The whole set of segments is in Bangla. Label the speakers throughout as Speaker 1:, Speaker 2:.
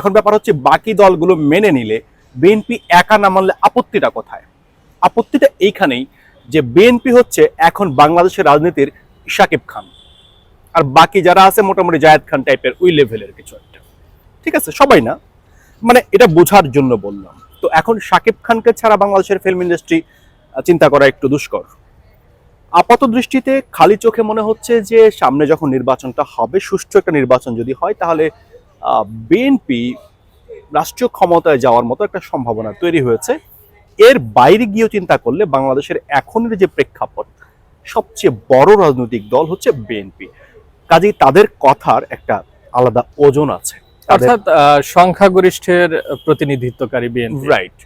Speaker 1: এখন ব্যাপার হচ্ছে বাকি দলগুলো মেনে নিলে বিএনপি একা না মানলে আপত্তিটা কোথায়? আপত্তিটা এইখানেই যে বিএনপি হচ্ছে এখন বাংলাদেশের রাজনীতির শাকিব খান। আর বাকি যারা আছে মোটামুটি জায়েদ খান টাইপের ওই লেভেলের কিছু একটা। ঠিক আছে? সবাই না? মানে এটা বোঝার জন্য বললাম। তো এখন শাকিব খানকে ছাড়া বাংলাদেশের ফিল্ম ইন্ডাস্ট্রি চিন্তা করা একটু দুষ্কর। আপাত দৃষ্টিতে খালি চোখে মনে হচ্ছে যে সামনে যখন নির্বাচনটা হবে, সুষ্ঠু একটা নির্বাচন যদি হয়, তাহলে বিএনপি রাষ্ট্রীয় ক্ষমতায় যাওয়ার মতো একটা সম্ভাবনা তৈরি হয়েছে। এর বাইরে গিয়েও চিন্তা করলে বাংলাদেশের এখনের যে প্রেক্ষাপট সবচেয়ে বড় রাজনৈতিক দল হচ্ছে বিএনপি কাজেই তাদের কথার একটা আলাদা ওজন আছে।
Speaker 2: অর্থাৎ সংখ্যাগরিষ্ঠের প্রতিনিধিত্বকারী বিএনপি
Speaker 1: রাইট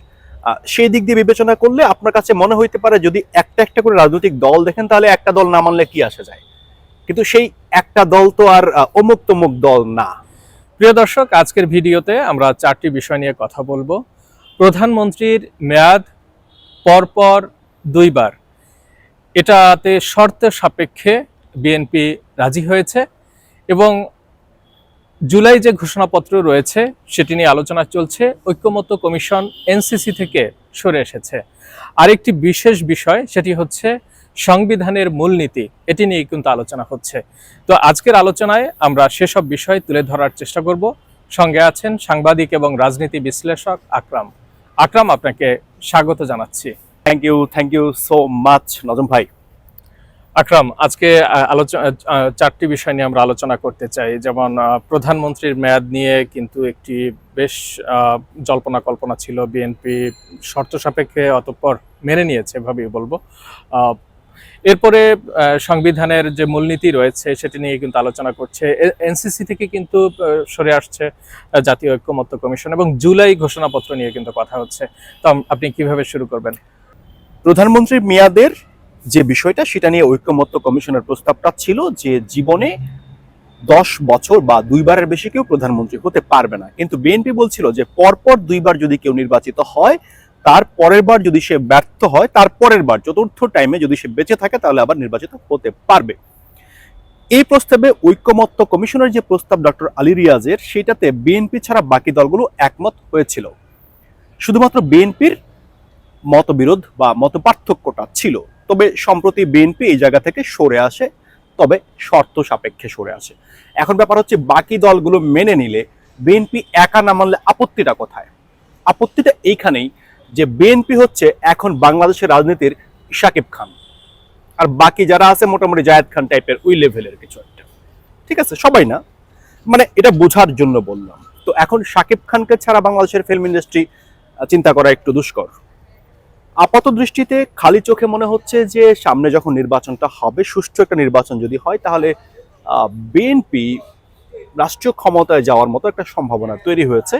Speaker 1: সেই দিক দিয়ে বিবেচনা করলে আপনার কাছে মনে হইতে পারে যদি একটা একটা করে রাজনৈতিক দল দেখেন তাহলে একটা দল না মানলে কি আসে যায়? কিন্তু সেই একটা দল তো আর অমুক তমুক দল না।
Speaker 2: প্রিয় দর্শক, আজকের ভিডিওতে আমরা চারটি বিষয় নিয়ে কথা বলব। প্রধানমন্ত্রীর মেয়াদ পরপর দুইবার। এটাতে শর্তের সাপেক্ষে বিএনপি রাজি হয়েছে এবং জুলাই যে ঘোষণাপত্র রয়েছে, সেটি নিয়ে আলোচনা চলছে। ঐক্যমত্য কমিশন এনসিসি থেকে সরে এসেছে। আরেকটি বিশেষ বিষয়, সেটি হচ্ছে সংবিধানের মূলনীতি এটি নিয়ে কিন্তু আলোচনা হচ্ছে। তো আজকের আলোচনায় আমরা সেসব বিষয় তুলে ধরার চেষ্টা করব। সঙ্গে আছেন সাংবাদিক এবং রাজনীতি বিশ্লেষক আকরাম। আকরাম আপনাকে স্বাগত জানাচ্ছি।
Speaker 1: Thank you thank you so much Nazam ভাই।
Speaker 2: আকরাম আজকে আলোচনা চারটি বিষয় নিয়ে আমরা আলোচনা করতে চাই। যেমন প্রধানমন্ত্রীর মেয়াদ নিয়ে কিন্তু একটি বেশ জল্পনা কল্পনা ছিল। বিএনপি শর্ত সাপেক্ষে অতঃপর মেনে নিয়েছে এভাবেই বলব। আহ, এরপরে সংবিধানের যে মূলনীতি রয়েছে সেটি নিয়ে কিন্তু আলোচনা করছে। এনসিসি থেকে কিন্তু সরে আসছে জাতীয় ঐক্যমত্য কমিশন এবং জুলাই ঘোষণাপত্র নিয়ে কিন্তু কথা হচ্ছে। তো আপনি কীভাবে শুরু করবেন?
Speaker 1: প্রধানমন্ত্রীর মেয়াদের যে বিষয়টা, সেটা নিয়ে ঐক্যমত্য কমিশনের প্রস্তাবটা ছিল যে জীবনে দশ বছর বা দুইবারের বেশি কেউ প্রধানমন্ত্রী হতে পারবে না। কিন্তু বিএনপি বলছিল যে পরপর দুইবার যদি কেউ নির্বাচিত হয় তার পরের বার যদি সে ব্যর্থ হয়, তার পরের বার, চতুর্থ টাইমে যদি সে বেঁচে থাকে, তাহলে আবার নির্বাচিত হতে পারবে। এই প্রস্তাবে ঐক্যমত্য কমিশনের যে প্রস্তাব ডক্টর আলী রিয়াজের, সেটাতে বিএনপি ছাড়া বাকি দলগুলো একমত হয়েছিল। শুধুমাত্র বিএনপির মতবিরোধ বা মত পার্থক্যটা ছিল। তবে সম্প্রতি বিএনপি এই জায়গা থেকে সরে আসে, তবে শর্ত সাপেক্ষে সরে আসে। এখন ব্যাপার হচ্ছে, বাকি দলগুলো মেনে নিলে বিএনপি একা না মানলে আপত্তিটা কোথায়? আপত্তিটা এইখানেই যে বিএনপি হচ্ছে এখন বাংলাদেশের রাজনীতির শাকিব খান। আর বাকি যারা আছে মোটামুটি জায়েদ খান টাইপের ওই লেভেলের কিছু একটা। ঠিক আছে? সবাই না? মানে এটা বোঝার জন্য বললাম। তো এখন শাকিব খানকে ছাড়া বাংলাদেশের ফিল্ম ইন্ডাস্ট্রি চিন্তা করা একটু দুষ্কর। আপাত দৃষ্টিতে খালি চোখে মনে হচ্ছে যে সামনে যখন নির্বাচনটা হবে, সুষ্ঠু একটা নির্বাচন যদি হয়, তাহলে বিএনপি রাষ্ট্রীয় ক্ষমতায় যাওয়ার মতো একটা সম্ভাবনা তৈরি হয়েছে।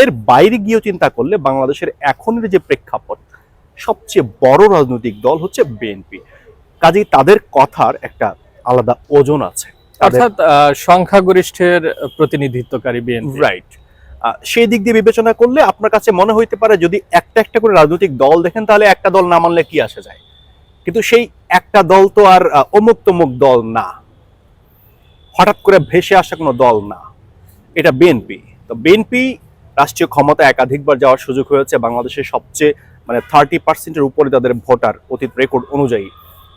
Speaker 1: এর বাইরে গিয়েও চিন্তা করলে বাংলাদেশের এখনের যে প্রেক্ষাপট সবচেয়ে বড় রাজনৈতিক দল হচ্ছে বিএনপি কাজেই তাদের কথার একটা আলাদা ওজন আছে।
Speaker 2: অর্থাৎ সংখ্যাগরিষ্ঠের প্রতিনিধিত্বকারী বিএনপি
Speaker 1: রাইট সেই দিক দিয়ে বিবেচনা করলে আপনার কাছে মনে হইতে পারে যদি একটা একটা করে রাজনৈতিক দল দেখেন তাহলে একটা দল না মানলে কি আসে যায়? কিন্তু সেই একটা দল তো আর অমুক তমুক দল না। হঠাৎ করে ভেসে আসা কোনো দল না। এটা বিএনপি তো বিএনপি রাষ্ট্রীয় ক্ষমতা একাধিকবার যাওয়ার সুযোগ হয়েছে। বাংলাদেশের সবচেয়ে মানে থার্টি পার্সেন্টের উপরে তাদের ভোটার অতীত রেকর্ড অনুযায়ী।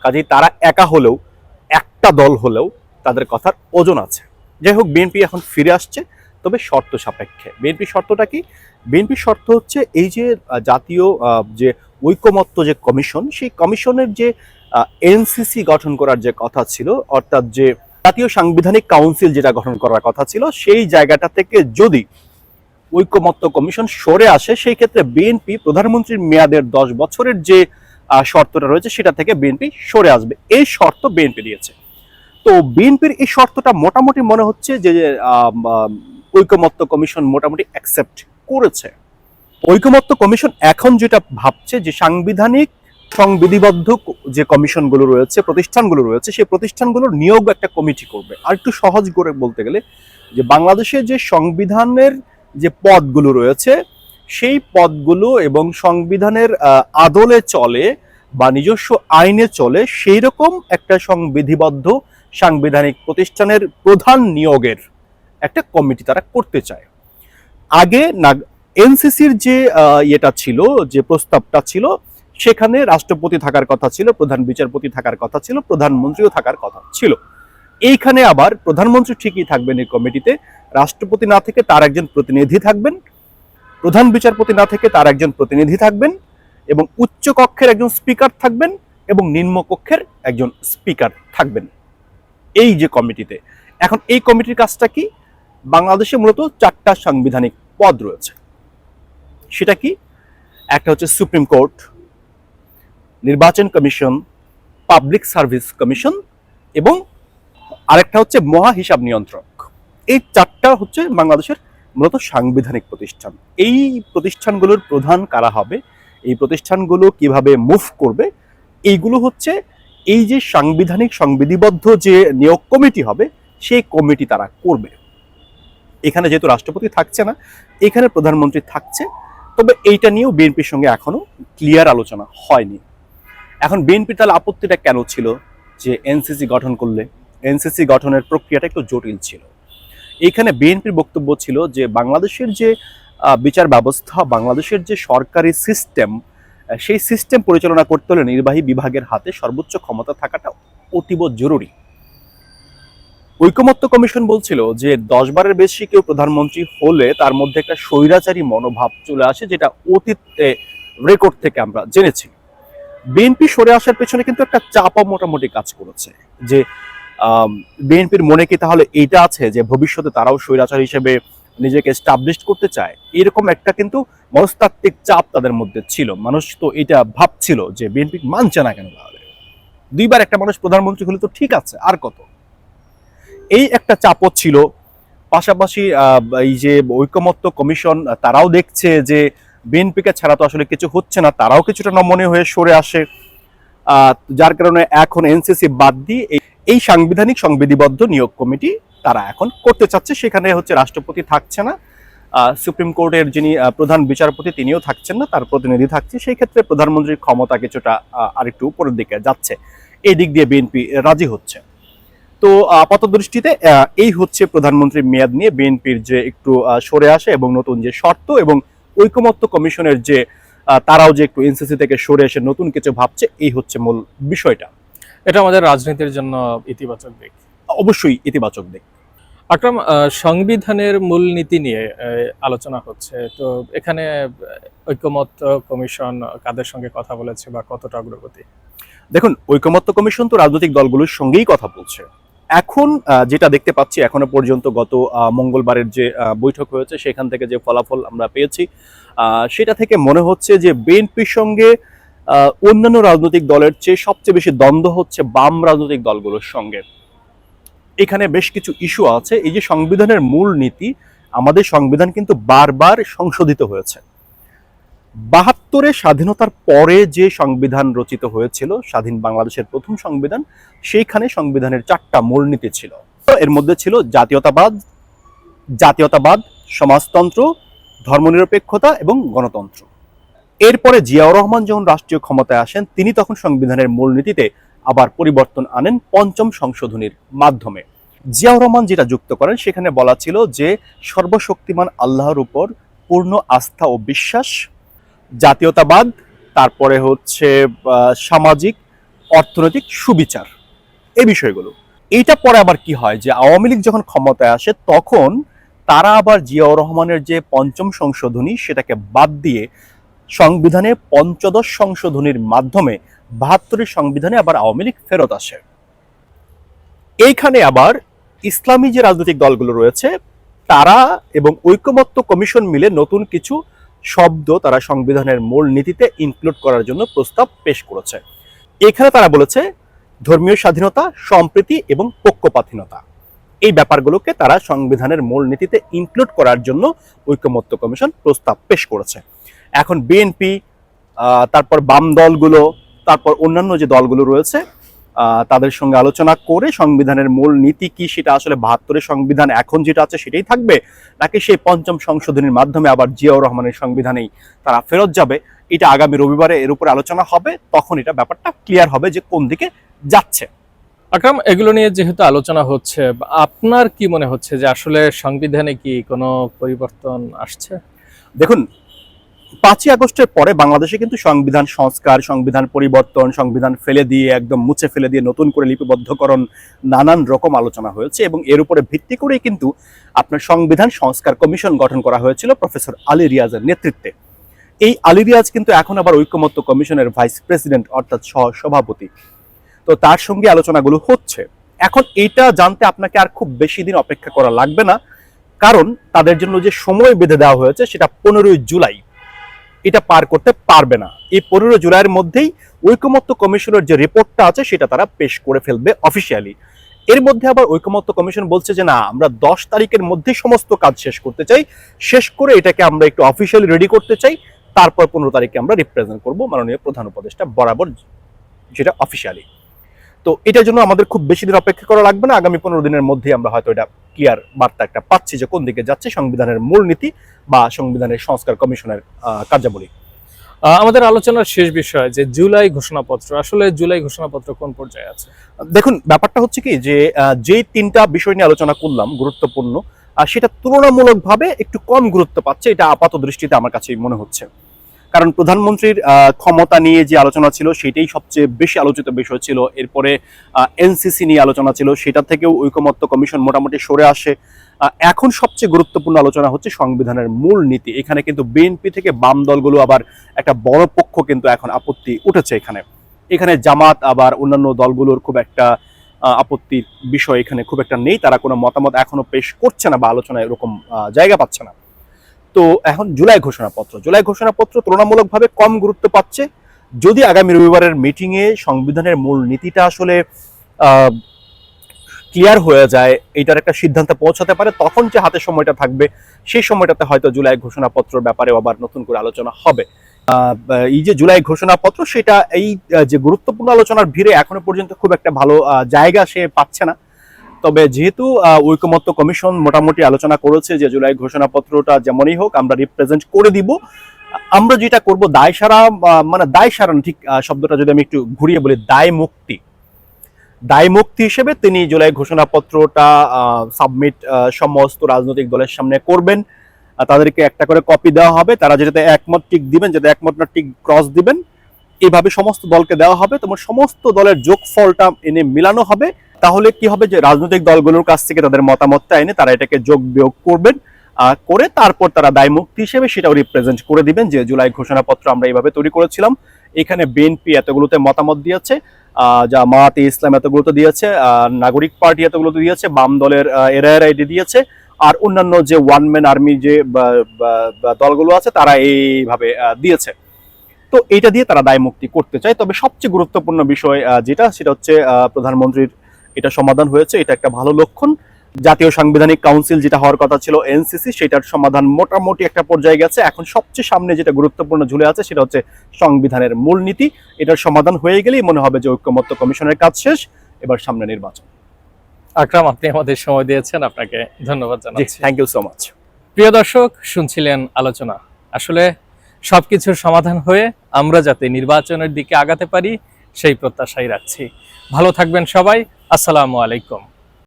Speaker 1: কাজেই তারা একা হলেও, একটা দল হলেও তাদের কথার ওজন আছে। যাই হোক বিএনপি এখন ফিরে আসছে, তবে শর্ত সাপেক্ষে। বিএনপি শর্তটা কি? বিএনপি শর্ত হচ্ছে এই যে জাতীয় যে ঐকমত্য যে কমিশন, সেই কমিশনের যে এনসিসি গঠন করার যে কথা ছিল, অর্থাৎ যে জাতীয় সাংবিধানিক কাউন্সিল যেটা গঠন করার কথা ছিল, সেই জায়গাটা থেকে যদি ঐকমত্য কমিশন সরে আসে, সেই ক্ষেত্রে বিএনপি প্রধানমন্ত্রীর মেয়াদের দশ বছরের যে শর্তটা রয়েছে সেটা থেকে বিএনপি সরে আসবে। এই শর্ত বিএনপি দিয়েছে। তো বিএনপির এই শর্তটা মোটামুটি মনে হচ্ছে যে ঐকমত্য কমিশন মোটামুটি অ্যাকসেপ্ট করেছে। ঐকমত্য কমিশন এখন যেটা ভাবছে যে সাংবিধানিক, সংবিধিবদ্ধ যে কমিশনগুলো রয়েছে, প্রতিষ্ঠানগুলো রয়েছে, সেই প্রতিষ্ঠানগুলোর নিয়োগ একটা কমিটি করবে। আর একটু সহজ করে বলতে গেলে যে বাংলাদেশে যে সংবিধানের যে পদগুলো রয়েছে, সেই পদগুলো এবং সংবিধানের আদলে চলে বা নিজস্ব আইনে চলে সেই রকম একটা সংবিধিবদ্ধ সাংবিধানিক প্রতিষ্ঠানের প্রধান নিয়োগের একটা কমিটি তারা করতে চায়। আগে এনসিসির যে ইয়েটা ছিল, যে প্রস্তাবটা ছিল, সেখানে রাষ্ট্রপতি থাকার কথা ছিল, প্রধান বিচারপতি থাকার কথা ছিল, প্রধানমন্ত্রীও থাকার কথা ছিল। এইখানে আবার প্রধানমন্ত্রী ঠিকই থাকবেন এই কমিটিতে। রাষ্ট্রপতি না থেকে তার একজন প্রতিনিধি থাকবেন। প্রধান বিচারপতি না থেকে তার একজন প্রতিনিধি থাকবেন এবং উচ্চ কক্ষের একজন স্পিকার থাকবেন এবং নিম্ন কক্ষের একজন স্পিকার থাকবেন। এই যে কমিটিতে। এখন এই কমিটির কাজটা কি? বাংলাদেশে মূলত চারটা সাংবিধানিক পদ রয়েছে। সেটা কি? একটা হচ্ছে সুপ্রিম কোর্ট, নির্বাচন কমিশন, পাবলিক সার্ভিস কমিশন এবং আরেকটা হচ্ছে মহা হিসাব নিয়ন্ত্রক। এই চারটা হচ্ছে বাংলাদেশের মূলত সাংবিধানিক প্রতিষ্ঠান। এই প্রতিষ্ঠানগুলোর প্রধান কারা হবে? এই প্রতিষ্ঠানগুলো কীভাবে মুভ করবে? এইগুলো হচ্ছে এই যে সাংবিধানিক সংবিধিবদ্ধ যে নিয়োগ কমিটি হবে, সেই কমিটি তারা করবে। এখানে যেহেতু রাষ্ট্রপতি থাকছে না, এখানে প্রধানমন্ত্রী থাকছে, তবে এইটা নিয়েও বিএনপির সঙ্গে এখনও ক্লিয়ার আলোচনা হয়নি। এখন বিএনপি তাহলে আপত্তিটা কেন ছিল যে এনসিসি গঠন করলে? এনসিসি গঠনের প্রক্রিয়াটা একটু জটিল ছিল। এইখানে বিএনপির বক্তব্য ছিল যে, বাংলাদেশের যে বিচার ব্যবস্থা, বাংলাদেশের যে সরকারি সিস্টেম সেই সিস্টেম পরিচালনা করতে হলে নির্বাহী বিভাগের হাতে সর্বোচ্চ ক্ষমতা থাকাটা অতীব জরুরি। ঐকমত্য কমিশন বলছিল যে, দশ বারের বেশি কেউ প্রধানমন্ত্রী হলে তার মধ্যে একটা স্বৈরাচারী মনোভাব চলে আসে, যেটা অতীতে রেকর্ড থেকে আমরা জেনেছি। বিএনপি সরে আসার পেছনে কিন্তু একটা চাপা মোটামুটি কাজ করেছে। যে বিএনপির মনে কি তাহলে এইটা আছে যে ভবিষ্যতে তারাও স্বৈরাচার হিসেবে নিজেকে স্টাবলিশ করতে চায়? এরকম একটা কিন্তু মনস্তাত্ত্বিক চাপ তাদের মধ্যে ছিল। মানুষ তো এটা ভাবছিল যে বিএনপি মানছে না কেন তাহলে? দুইবার একটা মানুষ প্রধানমন্ত্রী হলে তো ঠিক আছে, আর কত? এই একটা চাপও ছিল। পাশাপাশি এই যে ঐকমত্য কমিশন, তারাও দেখছে যে বিএনপিকে ছাড়া তো আসলে কিছু হচ্ছে না, তারাও কিছুটা নমনীয় হয়ে সরে আসে। যার কারণে এখন এনসিসি বাদ দিয়ে এই- সাংবিধানিক সংবিধিবদ্ধ নিয়োগ কমিটি তারা এখন করতে চাচ্ছে, সেখানে হচ্ছে রাষ্ট্রপতি থাকছে না। সুপ্রিম কোর্টের যিনি প্রধান বিচারপতি তিনিও থাকছেন না, তার প্রতিনিধি থাকছে। সেই ক্ষেত্রে প্রধানমন্ত্রীর ক্ষমতা কিছুটা আরেকটু উপরের দিকে যাচ্ছে। এই দিক দিয়ে বিএনপি রাজি হচ্ছে। তো আপাত দৃষ্টিতে এই হচ্ছে প্রধানমন্ত্রীর মেয়াদ নিয়ে বিএনপির যে একটু সরে আসে এবং নতুন যে শর্ত এবং ঐকমত্য কমিশনের যে তারাও যে একটু এনসিসি থেকে সরে এসে নতুন কিছু ভাবছে, এই হচ্ছে মূল বিষয়টা।
Speaker 2: এটা আমাদের রাজনীতির জন্য ইতিবাচক দিক।
Speaker 1: অবশ্যই ইতিবাচক দিক।
Speaker 2: আকরাম সংবিধানের মূলনীতি নিয়ে আলোচনা হচ্ছে। তো এখানে ঐকমত্য কমিশন কাদের সঙ্গে কথা বলেছে বা কতটা অগ্রগতি?
Speaker 1: দেখুন ঐকমত্য কমিশন তো রাজনৈতিক দলগুলোর সঙ্গেই কথা বলছে। এখন যেটা দেখতে পাচ্ছি এখনও পর্যন্ত গত মঙ্গলবারের যে বৈঠক হয়েছে সেখান থেকে যে ফলাফল আমরা পেয়েছি আহ, সেটা থেকে মনে হচ্ছে যে বিএনপির সঙ্গে অন্যান্য রাজনৈতিক দলের চেয়ে সবচেয়ে বেশি দ্বন্দ্ব হচ্ছে বাম রাজনৈতিক দলগুলোর সঙ্গে। এখানে বেশ কিছু ইস্যু আছে। এই যে সংবিধানের মূল নীতি, আমাদের সংবিধান কিন্তু বারবার সংশোধিত হয়েছে। বাহাত্তরে স্বাধীনতার পরে যে সংবিধান রচিত হয়েছিল, স্বাধীন বাংলাদেশের প্রথম সংবিধান, সেইখানে সংবিধানের চারটা মূলনীতি ছিল। এর মধ্যে ছিল জাতীয়তাবাদ জাতীয়তাবাদ, সমাজতন্ত্র, ধর্মনিরপেক্ষতা এবং গণতন্ত্র। এরপরে জিয়াউর রহমান যখন রাষ্ট্রীয় ক্ষমতায় আসেন, তিনি তখন সংবিধানের মূলনীতিতে আবার পরিবর্তন আনেন পঞ্চম সংশোধনীর মাধ্যমে। জিয়াউর রহমান যেটা যুক্ত করেন, সেখানে বলা ছিল যে, সর্বশক্তিমান আল্লাহর উপর পূর্ণ আস্থা ও বিশ্বাস, জাতীয়তাবাদ, তারপরে হচ্ছে সামাজিক, অর্থনৈতিক সুবিচার। এই বিষয়গুলো। এইটা পরে আবার কি হয় যে, আওয়ামী লীগ যখন ক্ষমতায় আসে, তখন তারা আবার জিয়াউর রহমানের যে পঞ্চম সংশোধনী, সেটাকে বাদ দিয়ে সংবিধানে পঞ্চদশ সংশোধনীর মাধ্যমে বাহাত্তরের সংবিধানে আবার আওয়ামী লীগ ফেরত আসে। এইখানে আবার ইসলামী যে রাজনৈতিক দলগুলো রয়েছে, তারা এবং ঐকমত্য কমিশন মিলে নতুন কিছু শব্দ তারা সংবিধানের মূল নীতিতে ইনক্লুড করার জন্য প্রস্তাব পেশ করেছে। এখানে তারা বলেছে, ধর্মীয় স্বাধীনতা, সম্প্রীতি এবং পক্ষপাতহীনতা এই ব্যাপারগুলোকে তারা সংবিধানের মূল নীতিতে ইনক্লুড করার জন্য ঐকমত্য কমিশন প্রস্তাব পেশ করেছে। এখন বিএনপি তারপর বাম দলগুলো তারপর অন্যান্য যে দলগুলো রয়েছে তাদের সঙ্গে আলোচনা করে সংবিধানের মূল নীতি কি সেটা আসলে বাহাত্তরের সংবিধান এখন যেটা আছে সেটাই থাকবে? নাকি সেই পঞ্চম সংশোধনীর মাধ্যমে আবার জিয়াউর রহমানের সংবিধানেই তারা ফেরত যাবে? এটা আগামী রবিবারে এর উপরে আলোচনা হবে তখন এটা ব্যাপারটা ক্লিয়ার হবে যে কোন দিকে যাচ্ছে।
Speaker 2: আকরাম এগুলো নিয়ে যেহেতু আলোচনা হচ্ছে আপনার কি মনে হচ্ছে যে আসলে সংবিধানে কি কোনো পরিবর্তন আসছে?
Speaker 1: দেখুন পাঁচই আগস্টের পরে বাংলাদেশে কিন্তু সংবিধান সংস্কার, সংবিধান পরিবর্তন, সংবিধান ফেলে দিয়ে, একদম মুছে ফেলে দিয়ে নতুন করে লিপিবদ্ধকরণ নানান রকম আলোচনা হয়েছে এবং এর উপরে ভিত্তি করেই কিন্তু আপনার সংবিধান সংস্কার কমিশন গঠন করা হয়েছিল প্রফেসর আলী রিয়াজের নেতৃত্বে। এই আলী রিয়াজ কিন্তু এখন আবার ঐক্যমত্য কমিশনের ভাইস প্রেসিডেন্ট অর্থাৎ সহ সভাপতি তো তার সঙ্গে আলোচনাগুলো হচ্ছে। এখন এইটা জানতে আপনাকে আর খুব বেশি দিন অপেক্ষা করা লাগবে না। কারণ তাদের জন্য যে সময় বেঁধে দেওয়া হয়েছে সেটা পনেরোই জুলাই। এটা পার করতে পারবে না। এই পনেরো জুলাইয়ের মধ্যেই ঐকমত্য কমিশনের যে রিপোর্টটা আছে, সেটা তারা পেশ করে ফেলবে অফিসিয়ালি এর মধ্যে আবার ঐকমত্য কমিশন বলছে যে, না, আমরা দশ তারিখের মধ্যে সমস্ত কাজ শেষ করতে চাই। শেষ করে এটাকে আমরা একটু অফিসিয়ালি রেডি করতে চাই। তারপর পনেরো তারিখে আমরা রিপ্রেজেন্ট করব মাননীয় প্রধান উপদেষ্টা বরাবর, যেটা অফিসিয়ালি তো এটার জন্য আমাদের খুব বেশি দিন অপেক্ষা করা লাগবে না। আগামী পনেরো দিনের মধ্যেই আমরা হয়তো এটা ক্লিয়ার বার্তা একটা পাচ্ছি যে কোন দিকে যাচ্ছে সংবিধানের মূলনীতি বা সংবিধানের সংস্কার কমিশনের কার্যাবলী।
Speaker 2: আমাদের আলোচনার শেষ বিষয় যে জুলাই ঘোষণাপত্র আসলে জুলাই ঘোষণাপত্র কোন পর্যায়ে আছে?
Speaker 1: দেখুন ব্যাপারটা হচ্ছে কি যে যেই তিনটা বিষয় নিয়ে আলোচনা করলাম গুরুত্বপূর্ণ আর সেটা তুলনামূলকভাবে একটু কম গুরুত্ব পাচ্ছে এটা আপাত দৃষ্টিতে আমার কাছে মনে হচ্ছে। কারণ প্রধানমন্ত্রীর ক্ষমতা নিয়ে যে আলোচনা ছিল, সেটাই সবচেয়ে বেশি আলোচিত বিষয় ছিল। এরপরে এনসিসি নিয়ে আলোচনা ছিল, সেটা থেকেও ঐকমত্য কমিশন মোটামুটি সরে আসে। এখন সবচেয়ে গুরুত্বপূর্ণ আলোচনা হচ্ছে সংবিধানের মূল নীতি। এখানে কিন্তু বিএনপি থেকে বাম দলগুলো আবার একটা বড় পক্ষ কিন্তু এখন আপত্তি উঠেছে এখানে। এখানে জামাত আবার অন্যান্য দলগুলোর খুব একটা আপত্তির বিষয় এখানে খুব একটা নেই। তারা কোনো মতামত এখনও পেশ করছে না বা আলোচনায় এরকম জায়গা পাচ্ছে না। তো এখন জুলাই ঘোষণাপত্র। জুলাই ঘোষণাপত্র তুলনামূলকভাবে কম গুরুত্ব পাচ্ছে। যদি আগামী রবিবারের মিটিংয়ে সংবিধানের মূল নীতিটা আসলে ক্লিয়ার হয়ে যায় এটার একটা সিদ্ধান্তে পৌঁছাতে পারে, তখন যে হাতে সময়টা থাকবে, সেই সময়টাতে হয়তো জুলাই ঘোষণাপত্রের ব্যাপারে আবার নতুন করে আলোচনা হবে। এই যে জুলাই ঘোষণাপত্র, সেটা এই যে গুরুত্বপূর্ণ আলোচনার ভিড়ে এখনও পর্যন্ত খুব একটা ভালো জায়গা সে পাচ্ছে না। তবে যেহেতু আহ, ঐকমত্য কমিশন মোটামুটি আলোচনা করেছে যে জুলাই ঘোষণাপত্রটা যেমনই হোক আমরা রিপ্রেজেন্ট করে দিব। আমরা যেটা করব দায় সারা মানে দায় সারান ঠিক শব্দটা যদি আমি একটু ঘুরিয়ে বলি দায় মুক্তি। দায় মুক্তি হিসেবে তিনি জুলাই ঘোষণাপত্রটা সাবমিট সমস্ত রাজনৈতিক দলের সামনে করবেন। তাদেরকে একটা করে কপি দেওয়া হবে। তারা যেটাতে একমত টিক দিবেন যেটা একমত না টিক ক্রস দিবেন এইভাবে সমস্ত দলকে দেওয়া হবে। তোমার সমস্ত দলের যোগফলটা এনে মিলানো হবে। তাহলে কি হবে যে রাজনৈতিক দলগুলোর কাছ থেকে তাদের মতামতটা এনে তারা এটাকে যোগ বিয়োগ করবেন করে তারপর তারা দায় মুক্তি হিসেবে সেটাও রিপ্রেজেন্ট করে দিবেন যে জুলাই ঘোষণাপত্র আমরা এইভাবে তৈরি করেছিলাম। এখানে বিএনপি এতগুলোতে মতামত দিয়েছে আহ, জামাতে ইসলাম এতগুলোতে দিয়েছে নাগরিক পার্টি এতগুলোতে দিয়েছে বাম দলের এরাইডি দিয়েছে আর অন্যান্য যে ওয়ান ম্যান আর্মি যে দলগুলো আছে তারা এইভাবে দিয়েছে। তো এটা দিয়ে তারা দায় মুক্তি করতে চায়। তবে সবচেয়ে গুরুত্বপূর্ণ বিষয় যেটা সেটা হচ্ছে প্রধানমন্ত্রীর এটা সমাধান হয়েছে এটা একটা ভালো লক্ষণ। জাতীয় সাংবিধানিক কাউন্সিল যেটা হওয়ার কথা ছিল এনসিসি সেটার সমাধান মোটামুটি একটা পর্যায়ে গেছে। এখন সবচেয়ে সামনে যেটা গুরুত্বপূর্ণ ঝুলে আছে সেটা হচ্ছে সংবিধানের মূলনীতি এটার সমাধান হয়ে গেলেই মনে হবে যে ঐক্যমত্য কমিশনের কাজ শেষ। এবার সামনে নির্বাচন।
Speaker 2: আকরাম আপনি আমাদের সময় দিয়েছেন আপনাকে ধন্যবাদ জানাচ্ছি।
Speaker 1: থ্যাংক ইউ সো মাচ
Speaker 2: প্রিয় দর্শক শুনছিলেন আলোচনা। আসলে সবকিছুর সমাধান হয়ে আমরা যাতে নির্বাচনের দিকে আগাতে পারি সেই প্রত্যাশাই রাখছি। ভালো থাকবেন সবাই। আসসালামু আলাইকুম।